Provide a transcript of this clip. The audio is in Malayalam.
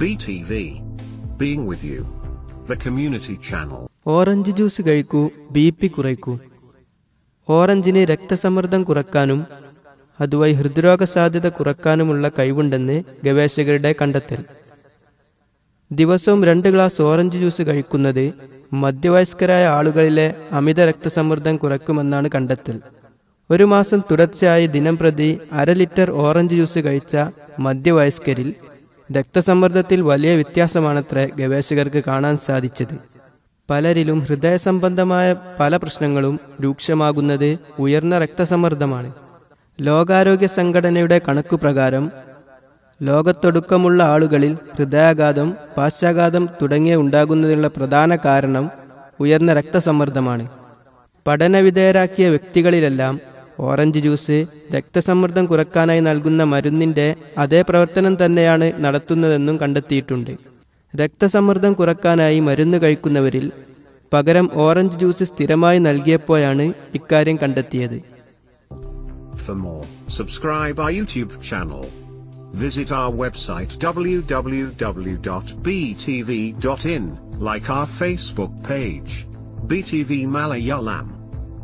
BTV. Being with you. The community channel. Orange juice കഴിക്കൂ ബി പി കുറയ്ക്കൂ ഓറഞ്ചിന് രക്തസമ്മർദ്ദം കുറക്കാനും അതുവഴി ഹൃദ്രോഗ സാധ്യത കുറക്കാനുമുള്ള കഴിവുണ്ടെന്ന് ഗവേഷകരുടെ കണ്ടെത്തൽ ദിവസവും രണ്ട് ഗ്ലാസ് ഓറഞ്ച് ജ്യൂസ് കഴിക്കുന്നത് മധ്യവയസ്കരായ ആളുകളിലെ അമിത രക്തസമ്മർദ്ദം കുറയ്ക്കുമെന്നാണ് കണ്ടെത്തൽ ഒരു മാസം തുടർച്ചയായി ദിനം പ്രതി അര ലിറ്റർ ഓറഞ്ച് ജ്യൂസ് കഴിച്ച മധ്യവയസ്കരിൽ രക്തസമ്മർദ്ദത്തിൽ വലിയ വ്യത്യാസമാണത്രേ ഗവേഷകർക്ക് കാണാൻ സാധിച്ചത്. പലരിലും ഹൃദയ സംബന്ധമായ പല പ്രശ്നങ്ങളും രൂക്ഷമാകുന്നത് ഉയർന്ന രക്തസമ്മർദ്ദമാണ്. ലോകാരോഗ്യ സംഘടനയുടെ കണക്കു പ്രകാരം ലോകത്തൊടുക്കമുള്ള ആളുകളിൽ ഹൃദയാഘാതം പാശ്ചാഘാതം തുടങ്ങിയ ഉണ്ടാകുന്നതിനുള്ള പ്രധാന കാരണം ഉയർന്ന രക്തസമ്മർദ്ദമാണ്. പഠനവിധേയരാക്കിയ വ്യക്തികളിലെല്ലാം ഓറഞ്ച് ജ്യൂസ് രക്തസമ്മർദ്ദം കുറക്കാനായി നൽകുന്ന മരുന്നിന്റെ അതേ പ്രവർത്തനം തന്നെയാണ് നടത്തുന്നതെന്നും കണ്ടെത്തിയിട്ടുണ്ട് രക്തസമ്മർദ്ദം കുറക്കാനായി മരുന്ന് കഴിക്കുന്നവരിൽ പകരം ഓറഞ്ച് ജ്യൂസ് സ്ഥിരമായി നൽകിയപ്പോഴാണ് ഇക്കാര്യം കണ്ടെത്തിയത്. Visit our website www.btv.in, like our Facebook page. BTV Malayalam.